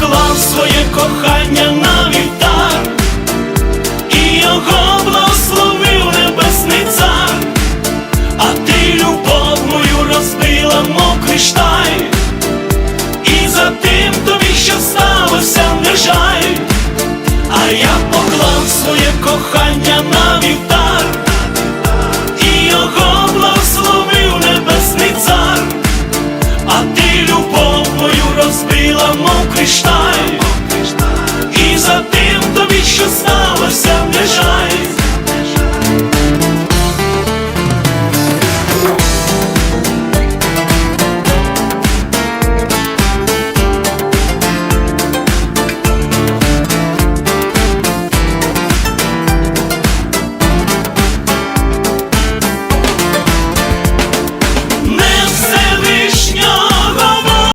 поклав своє кохання на вівтар, і його благословив небесний цар, а ти любов мою розбила, мов кришталь, і за тим тобі, що сталося, не жаль, а я поклав своє кохання на небесний